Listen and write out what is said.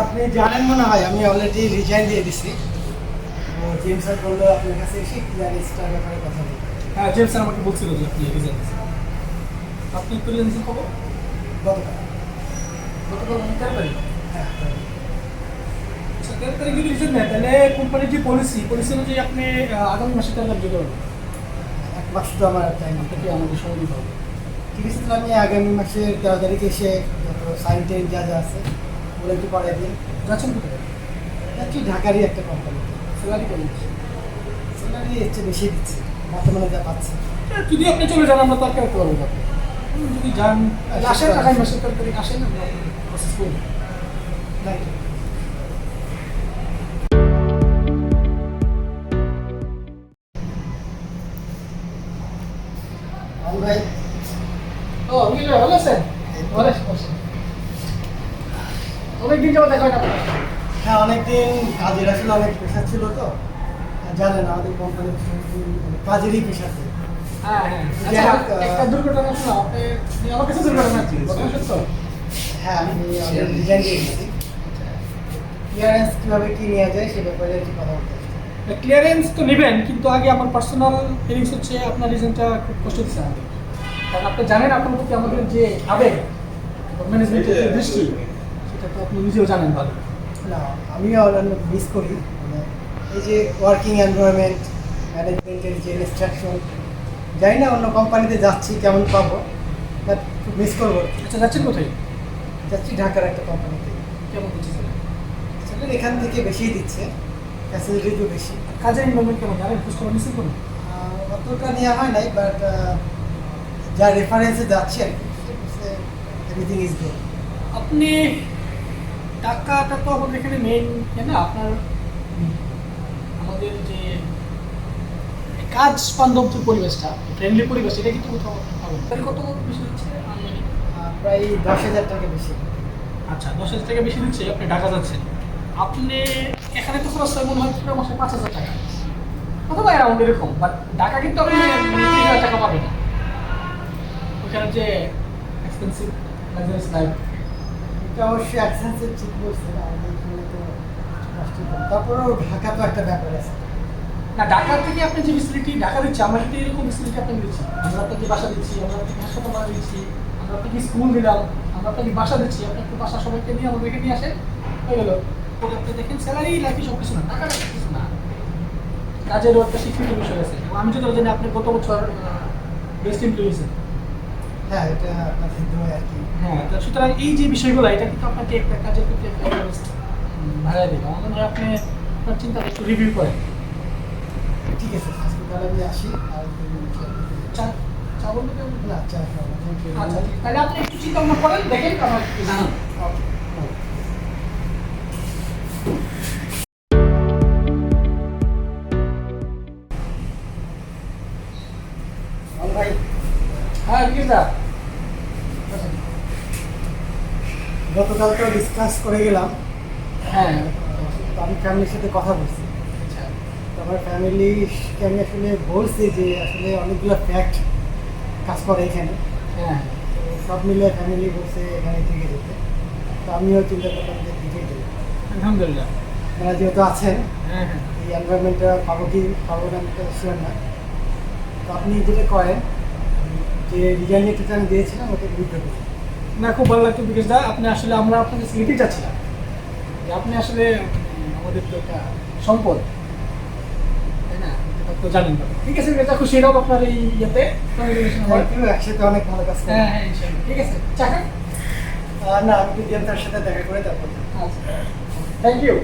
আপনি জানেন মনে হয় আমি অলরেডি রিজাইন দিয়ে দিছি। তো জেমস স্যার বলল আপনার কাছে এসে ক্লিয়ারেন্সটার ব্যাপারে কথা হ্যাঁ জেমস স্যার আমাকে বলছিল যে আপনি রিজাইন আপনি গতকাল। গতকাল তেরো তারিখ। হ্যাঁ আচ্ছা তেরো তারিখ যদি রিজাইন নেন তাহলে কোম্পানির যে পলিসি পলিসি অনুযায়ী আপনি আগামী মাসে তেরো তারিখ এক মাস তো আমার টাইম আপনাকে আমাদের সময় দিতে হবে? আমি আগামী মাসের তেরো তারিখে এসে সাইন টাইন যা যা আছে ওগুলো একটু পরে দিন যাচ্ছেন কোথায় যাচ্ছি ঢাকারই একটা কোম্পানি স্যালারি দিচ্ছে? স্যালারি একটু বেশি দিচ্ছে বর্তমানে যা পাচ্ছে। যদি আপনি চলে যান আমরা তো আর করতে পারব যদি যান আসেন আগামী মাসের তেরো তারিখ আসেন আমরা প্রসেস করব. ও বিকেল ভাই, ভালো আছেন? ভালো আছি, ভালো আছি। অনেকদিন যাব দেখা হয় আপনার। হ্যাঁ অনেকদিন কাজের আসলে অনেক প্রেশার ছিল তো। জানেন আমাদের কোম্পানির কাজেরই প্রেশার ছিল। হ্যাঁ হ্যাঁ। আচ্ছা একটা দুর্ঘটনা শুনো আপনি আপনি আমার কাছে দুর্ঘটনা সত্য? হ্যাঁ আমি ডিজাইন দিয়েছি। ক্লিয়ারেন্স কীভাবে কী নেওয়া যায় সে ব্যাপারে একটু কথা বলতে ক্লিয়ারেন্স তো নেবেন কিন্তু আগে আমার পার্সোনাল ফিলিংস হচ্ছে আপনার রিজনটা খুব কষ্ট দিচ্ছে আমাদের। কারণ আপনি জানেন আপনার প্রতি আমাদের যে আবেগ ম্যানেজমেন্টের যে দৃষ্টি সেটা তো আপনি নিজেও জানেন ভালো। না আমিও অন্যান্য মিস করি। মানে এই যে ওয়ার্কিং এনভায়রনমেন্ট ম্যানেজমেন্টের যে ইনস্ট্রাকশন জানি না অন্য কোম্পানিতে যাচ্ছি কেমন পাবো বাট মিস করব। আচ্ছা যাচ্ছেন কোথায়? যাচ্ছি ঢাকার একটা কোম্পানিতে কেমন স্যার? সেটা এখান থেকে বেশিই দিচ্ছে ফ্যাসিলিটি তো বেশি। কাজের ইনভলভমেন্ট কেমন? জানেন খোঁজ খবর নিচ্ছেন কোনো? অতটা নেওয়া হয় নাই বাট যা রেফারেন্সে যাচ্ছে আর কি এভরিথিং ইজ গুড আপনি টাকাটা তো আমাদের এখানে মেইন না? আপনার আমাদের যে কাজ বান্ধব যে পরিবেশটা ফ্রেন্ডলি পরিবেশ এটা কিন্তু কোথাও কত বেশি দিচ্ছে আনুমানিক? প্রায় দশ হাজার টাকা বেশি। আচ্ছা দশ হাজার টাকা বেশি দিচ্ছে আপনি ঢাকা যাচ্ছেন। আপনি এখানে তো খরচ হয় মনে হয় পুরো মাসে পাঁচ হাজার টাকা। অথবা অ্যারাউন্ড এরকম বাট ঢাকা কিন্তু আপনি মানে তিরিশ হাজার টাকা পাবেন না। ওখানে যে এক্সপেন্সিভ লাক্সারিয়াস লাইফ এটা অবশ্যই অ্যাক্সেন্সের ঠিক বলছে তো তারপরেও ঢাকা তো একটা ব্যাপার আছে। না, ঢাকা থেকে আপনি যে ফেসিলিটি ঢাকা দিচ্ছি, আমরা কিন্তু এরকম ফেসিলিটি আপনাকে দিচ্ছি, আমরা আপনাকে বাসা দিচ্ছি, আমরা আপনাকে হাসপাতাল দিচ্ছি, আমরা আপনাকে স্কুল দিলাম, আমরা আপনাকে বাসা দিচ্ছি, আপনি একটু বাসা সবাইকে নিয়ে আমাদের এখানে নিয়ে আসেন, হয়ে গেল। পরে আপনি দেখেন স্যালারি লাইফে সব কিছু না সব কিছু না। কাজেরও একটা স্বীকৃত বিষয় আছে। আমি যত জানি আপনি গত বছর বেস্ট এমপ্লয়ি হয়েছেন হ্যাঁ এটা আপনার সিদ্ধ আর কি। হ্যাঁ তো সুতরাং এই যে বিষয়গুলো এটা কিন্তু আপনাকে একটা কাজের প্রতি একটা ভাড়া দেবে। আমার মনে হয় আপনি আপনার চিন্তা একটু রিভিউ করেন। ঠিক আছে আজকে তাহলে আমি আসি। আর চা চা বলতে না চা আচ্ছা ঠিক। তাহলে আপনি একটু চিন্তা ভাবনা করেন দেখেন আমার জানান ভাই হ্যাঁ বিকেশদা গতকাল তো ডিসকাস করে গেলাম। হ্যাঁ। আমি ফ্যামিলির সাথে কথা বলছি। আচ্ছা। আমার ফ্যামিলিকে আমি আসলে বলছি যে আসলে অনেকগুলো ফ্যাক্ট কাজ করে এখানে। হ্যাঁ। সব মিলে ফ্যামিলি বলছে এখানে থেকে যেতে। তো আমিও চিন্তা করলাম যে দিকেই দেবো আলহামদুলিল্লাহ। আপনারা যেহেতু আছেন হ্যাঁ হ্যাঁ। এই এনভায়রনমেন্টটা পাবো কি পাবো না শিওর না। তো আপনি যেটা করেন যে রিজাইন লেটারটা আমি দিয়েছিলাম ওটা উইথড্র করুন না খুব ভালো লাগতো বিকাশ দা আপনি আসলে আমরা আপনাকে স্মৃতি চাচ্ছিলাম। যে আপনি আসলে আমাদের তো একটা সম্পদ তাই না? তো জানেন ঠিক আছে খুশি আপনার এই ইয়েতে। একসাথে অনেক ভালো কাজ হ্যাঁ হ্যাঁ ঠিক আছে চা না আমি সাথে দেখা করে তারপর। আচ্ছা। Thank you